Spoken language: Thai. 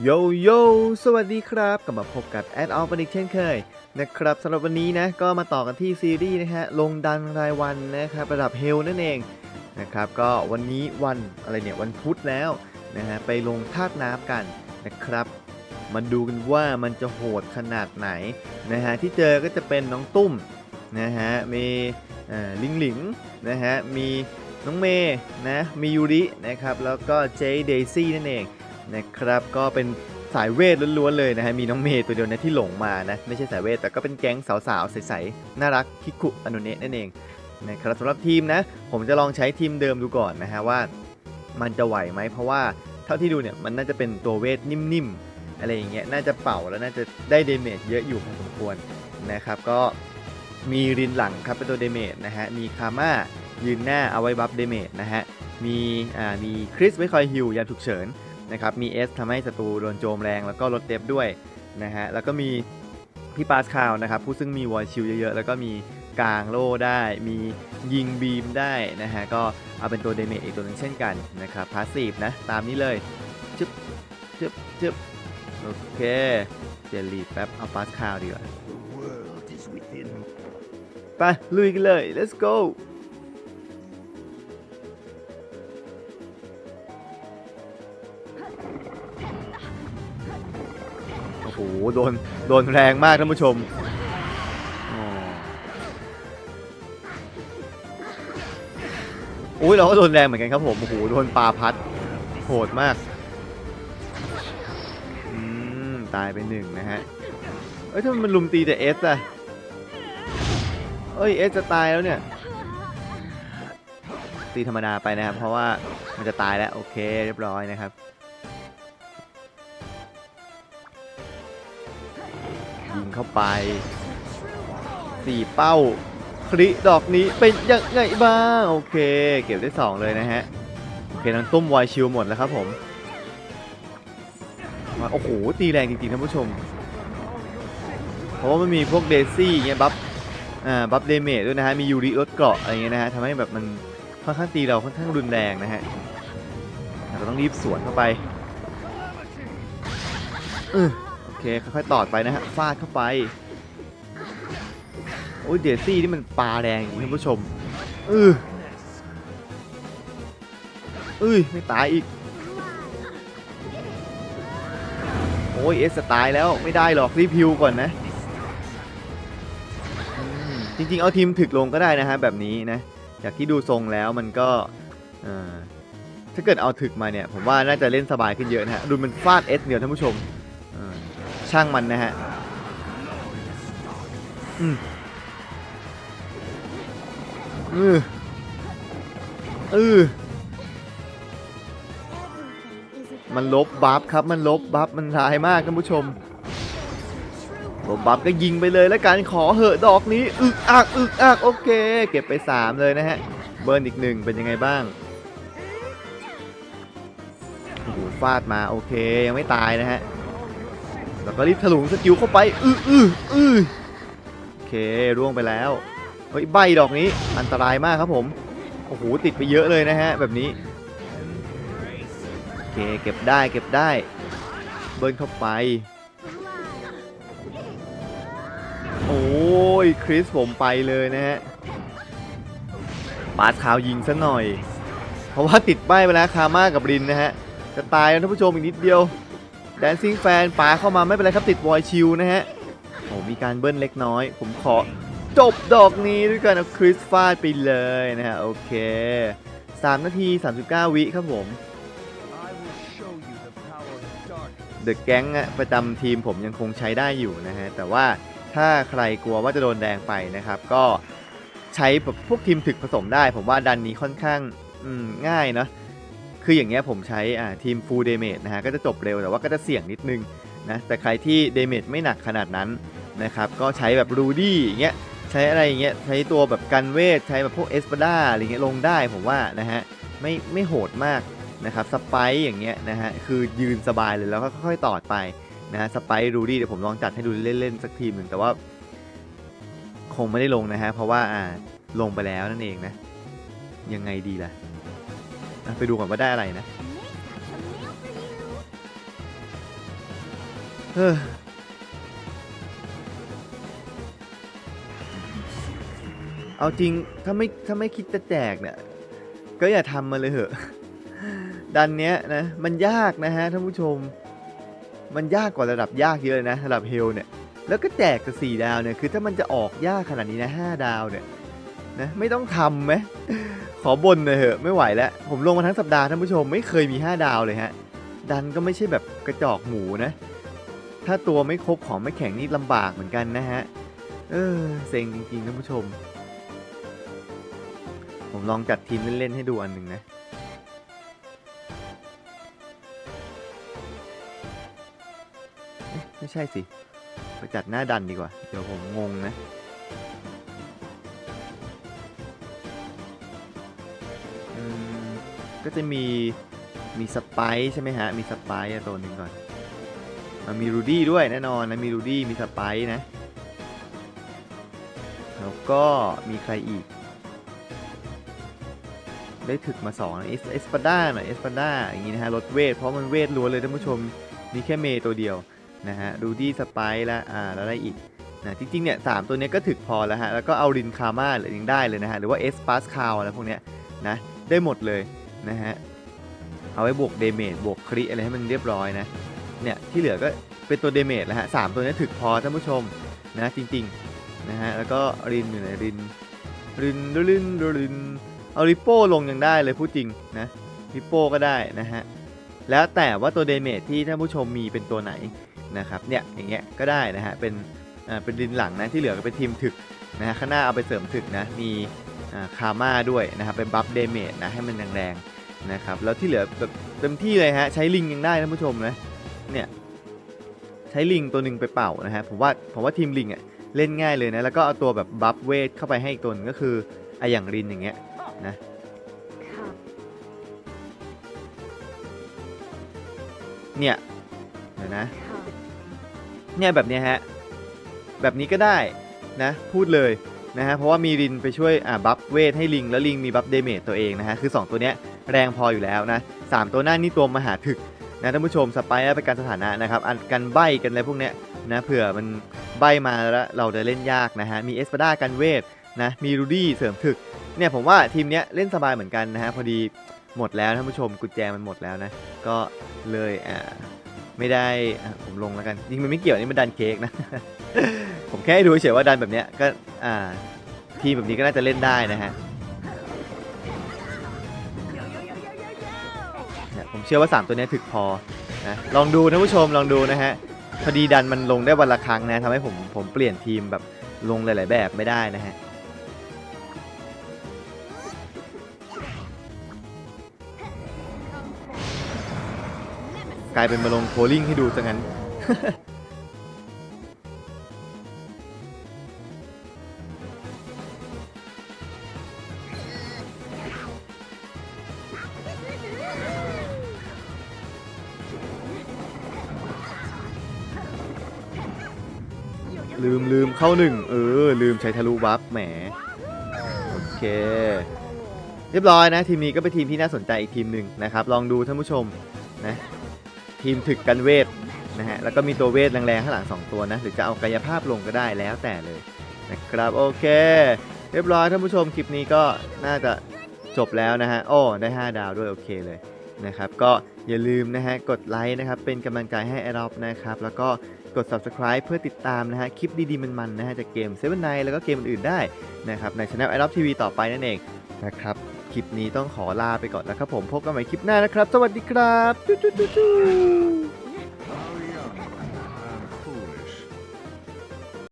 โยโยสวัสดีครับ กลับมาพบกับแอดออฟอีกเช่นเคยนะครับสำหรับวันนี้นะก็มาต่อกันที่ซีรีส์นะฮะลงดันรายวันนะครับระดับเฮลนั่นเองนะครับก็วันนี้วันอะไรเนี่ยวันพุธแล้วนะฮะไปลงธาตุน้ำกันนะครับ มาดูกันว่ามันจะโหดขนาดไหนนะฮะที่เจอก็จะเป็นน้องตุ้มนะฮะมีลิงหลิงนะฮะมีน้องเมย์นะมียูรินะครับแล้วก็เจเดซี่นั่นเอง นะครับ ก็เป็นสายเวทล้วนๆเลยนะฮะมีน้องเมย์ตัวเดียวนะที่หลงมานะไม่ใช่สายเวทแต่ก็เป็นแก๊งสาวๆใสๆน่ารักคิคุอนุเนะนั่นเองนะครับสำหรับทีมนะ ผมจะลองใช้ทีมเดิมดูก่อนนะฮะว่า มันจะไหวไหมเพราะว่าเท่าที่ดูเนี่ยมันน่าจะเป็นตัวเวทนิ่มๆอะไรอย่างเงี้ยน่าจะเป่าแล้วน่าจะได้เดเมจเยอะอยู่พอสมควรนะครับก็มีรินหลังครับเป็นตัวเดเมจนะฮะมีคาม่ายืนหน้าเอาไว้บัฟเดเมจนะฮะมีอ่ามีคริสไว้คอยฮิวยามฉุกเฉิน นะครับมี S ทำให้ศัตรูโดนโจมแรงแล้วก็ลดเดฟด้วยนะฮะแล้วก็มีพี่ปาสคาวนะครับผู้ซึ่งมีวอลชิลเยอะๆ แล้วก็มีกลางโล่ได้มียิงบีมได้นะฮะก็เอาเป็นตัวเดเมจอีกตัวหนึงเช่นกันนะครับพาสซีฟนะตามนี้เลยจึ๊บจึ๊บจึ๊บโอเคเจลีดแป๊บเอาปาสคาวดีกว่า The world is within ไปลุยกันเลย let's go โอ้โห โดน โดนแรงมากท่านผู้ชมอุ้ยเราก็โดนแรงเหมือนกันครับผมโอ้โหโดนปลาพัดโหดมากอืมตายไปหนึ่งนะฮะเอ้ยถ้ามันลุมตีแต่เอสอะเอ้ยเอสจะตายแล้วเนี่ย ตีธรรมดาไปนะครับ เพราะว่ามันจะตายแล้ว โอเค เรียบร้อยนะครับ ยิงเข้าไปสี่เป้าคริดอกนี้เป็นยังไงบ้างโอเค เก็บได้ 2 เลยนะฮะโอเคนั้นตุ้มวอยชิลหมดแล้วครับผมมาโอ้โหตีแรงจริงๆท่านผู้ชม เพราะว่ามันมีพวกเดซี่เงี้ยบัฟอ่าบัฟเดเมจด้วยนะฮะมียูริลดเกราะอะไรเงี้ยนะฮะทำให้แบบมันค่อนข้างตีเราค่อนข้างรุนแรงนะฮะเราต้องรีบสวนเข้าไปเออ เคค่อยๆตอดไปนะฮะฟาดเข้าไปโอ้ยเดซี่นี่มันปลาแรงท่านผู้ชมเออเอ้ยไม่ตายอีกโอ้ยเอสตายแล้วไม่ได้หรอกรีบพิวก่อนนะจริงๆ เอาทีมถึกลงก็ได้นะฮะแบบนี้นะจากที่ดูทรงแล้วมันก็ถ้าเกิดเอาถึกมาเนี่ย ผมว่าน่าจะเล่นสบายขึ้นเยอะนะฮะดูมันฟาดเอสเดียวท่านผู้ชม ช่างมันนะฮะอืมเออเออมันลบบัฟครับมันลบบัฟมันร้ายมากท่านผู้ชมผมบัฟก็ยิงไปเลยแล้วกันขอเหอะดอกนี้อึกอักอึกอักโอเค เก็บไป 3 เลยนะฮะ เบิร์นอีกหนึ่งเป็นยังไงบ้างโอ้โหฟาดมาโอเคยังไม่ตายนะฮะ แล้วก็รีบถลุงสกิลเข้าไปอืออืออือโอเคร่วงไปแล้วเฮ้ยใบดอกนี้อันตรายมากครับผมโอ้โหติดไปเยอะเลยนะฮะแบบนี้โอเคเก็บได้เก็บได้ เบิร์นเข้าไปโอ้ยคริสผมไปเลยนะฮะปาดขาวยิงซะหน่อย เพราะว่าติดป้ายไปแล้วคาม่ากับรินนะฮะจะตายแล้วท่านผู้ชมอีกนิดเดียว แดนซิ่งแฟนปาเข้ามาไม่เป็นไรครับติดวอยชิลนะฮะโอ้มีการเบิ้ลเล็กน้อย ผมขอจบดอกนี้ด้วยกันเอาคริสฟาดไปเลยนะฮะโอเค 3 นาที 39 วิครับผมเดอะแก๊งประจำทีมผมยังคงใช้ได้อยู่นะฮะ แต่ว่าถ้าใครกลัวว่าจะโดนแดงไปนะครับ ก็ใช้แบบพวกทีมถึกผสมได้ ผมว่าดันนี้ค่อนข้างง่ายเนาะ คืออย่างเงี้ยผมใช้อ่าทีมฟูลเดเมจนะฮะก็จะจบเร็วแต่ว่าก็จะเสี่ยงนิดนึงนะแต่ใครที่เดเมจไม่หนักขนาดนั้นนะครับก็ใช้แบบรูดี้อย่างเงี้ยใช้อะไรอย่างเงี้ยใช้ตัวแบบกันเวทใช้แบบพวกเอสปาดาอะไรเงี้ยลงได้ผมว่านะฮะไม่ไม่โหดมากนะครับสไปอย่างเงี้ยนะฮะคือยืนสบายเลยแล้วก็ค่อยๆตอดไปนะฮะสไปรูดี้เดี๋ยวผมลองจัดให้ดูเล่นๆสักทีหนึ่งแต่ว่า คงไม่ได้ลงนะฮะเพราะว่าอ่าลงไปแล้วนั่นเองนะยังไงดีล่ะ ไปดูก่อนว่าได้อะไรนะเฮ้อเอาจริงถ้าไม่ถ้าไม่คิดจะแจกเนี่ย ก็อย่าทำมาเลยเหอะ ดันเนี้ยนะ มันยากนะฮะท่านผู้ชม มันยากกว่าระดับยากเยอะเลยนะระดับเฮลเนี่ย แล้วก็แจกกับสี่ดาวเนี่ย คือถ้ามันจะออกยากขนาดนี้นะห้าดาวเนี่ย นะไม่ต้องทำไหมขอบนเลยเหอะไม่ไหวแล้ว ผมลงมาทั้งสัปดาห์ท่านผู้ชมไม่เคยมี 5 ดาวเลยฮะ ดันก็ไม่ใช่แบบกระจอกหมูนะ ถ้าตัวไม่ครบของไม่แข็งนี่ลำบากเหมือนกันนะฮะ เออเซ็งจริงๆท่านผู้ชม ผมลองจัดทีมเล่นๆให้ดูอันหนึ่งนะเอ๊ะไม่ใช่สิไปจัดหน้าดันดีกว่า เดี๋ยวผมงงนะ ก็จะมีมีสไปซ์ใช่ไหมฮะ มีสไปซ์ตัวหนึ่งก่อนมันมีรูดี้ด้วยแน่นอนนะมีรูดี้มีสไปซ์นะ แล้วก็มีใครอีก ได้ถึกมา2นะเอสเอสปาด้าหน่อยเอสปาด้าอย่างงี้นะฮะลดเวท เพราะมันเวทล้วนเลยท่านผู้ชมมีแค่เมย์ตัวเดียวนะฮะรูดี้สไปซ์แล้วอ่าแล้วได้อีกนะจริงๆเนี่ยสามตัวเนี้ยก็ถึกพอแล้วฮะ แล้วก็เอารินคาม่าหรือยังได้เลยนะฮะ หรือว่าเอสปาสคาวอะไรพวกเนี้ยนะได้หมดเลย นะฮะ เอาไว้บวกเดเมจบวกคริอะไรให้มันเรียบร้อยนะ เนี่ยที่เหลือก็เป็นตัวเดเมจแล้วฮะสามตัวนี้ถึกพอท่านผู้ชมนะจริงๆนะฮะแล้วก็รินอยู่ไหนรินรินรินรินเอาริโป้ลงยังได้เลยพูดจริงนะริโป้ก็ได้นะฮะแล้วแต่ว่าตัวเดเมจที่ท่านผู้ชมมีเป็นตัวไหนนะครับเนี่ยอย่างเงี้ยก็ได้นะฮะเป็นอ่าเป็นรินหลังนะที่เหลือก็เป็นทีมถึกนะฮะข้างหน้าเอาไปเสริมถึกนะมีอ่าคาม่าด้วยนะครับเป็นบัฟเดเมจนะให้มันแรงๆ นะครับแล้วที่เหลือแบบเต็มที่เลยฮะใช้ลิงยังได้ท่านผู้ชมนะเนี่ยใช้ลิงตัวหนึ่งไปเป่านะฮะผมว่าผมว่าทีมลิงอะเล่นง่ายเลยนะแล้วก็เอาตัวแบบบัฟเวทเข้าไปให้อีกตัวหนึงก็คือไอะอย่างรินอย่างเงี้ยนะเนี่ยเดี๋ยวนะเนี่ยแบบเนี้ยฮะแบบนี้ก็ได้นะพูดเลย นะฮะเพราะว่ามีลินไปช่วยอ่าบัฟเวทให้ลิง แล้วลิงมีบัฟเดเมจตัวเองนะฮะคือ 2 ตัวเนี้ยแรงพออยู่แล้วนะสามตัวหน้านี่ตัวมหาถึกนะท่านผู้ชมสไปร์ไปการสถานะนะครับอันกันใบกันอะไรพวกเนี้ยนะเผื่อมันใบมาแล้วเราจะเล่นยากนะฮะมีเอสปาด้ากันเวทนะมีรูดี้เสริมถึกเนี่ยผมว่าทีมเนี้ยเล่นสบายเหมือนกันนะฮะพอดีหมดแล้วท่านผู้ชมกุญแจมันหมดแล้วนะก็เลยอ่าไม่ได้ผมลงแล้วกันจริงมันไม่เกี่ยวนี่มันดันเค้กนะ ผมแค่ให้ดูเฉยๆว่าดันแบบเนี้ยก็อ่าทีมแบบนี้ก็น่าจะเล่นได้นะฮะผมเชื่อว่า 3 ตัวนี้ถึกพอนะลองดูท่านผู้ชมลองดูนะฮะพอดีดันมันลงได้วันละครั้งนะทำให้ผมผมเปลี่ยนทีมแบบลงหลาย ๆ แบบไม่ได้นะฮะกลายเป็นมาลงโคลิ่งให้ดูซะงั้น ลืมลืมเข้าหนึ่งเออ ลืมใช้ทะลุบัฟแหม โอเค เรียบร้อยนะ ทีมนี้ก็เป็นทีมที่น่าสนใจอีกทีมหนึ่งนะครับ ลองดูท่านผู้ชมนะทีมถึกกันเวทนะฮะแล้วก็มีตัวเวทแรงๆข้างหลัง 2 ตัวนะ หรือจะเอากายภาพลงก็ได้แล้วแต่เลยนะครับโอเค เรียบร้อยท่านผู้ชมคลิปนี้ก็น่าจะจบแล้วนะฮะโอ้ได้ 5 ดาวด้วยโอเคเลยนะครับก็อย่าลืมนะฮะกดไลค์นะครับเป็นกำลังใจให้แอดอปนะครับแล้วก็ กด subscribe เพื่อติดตามนะฮะคลิปดีๆมันๆนะฮะจากเกม Seven Night แล้วก็เกมอื่นๆได้นะครับในช anel a d o p TV ต่อไปนั่นเองนะครับคลิปนี้ต้องขอลาไปก่อนนะครับผมพบกันใหม่คลิปหน้านะครับ สวัสดีครับจุ๊จุ๊จุ๊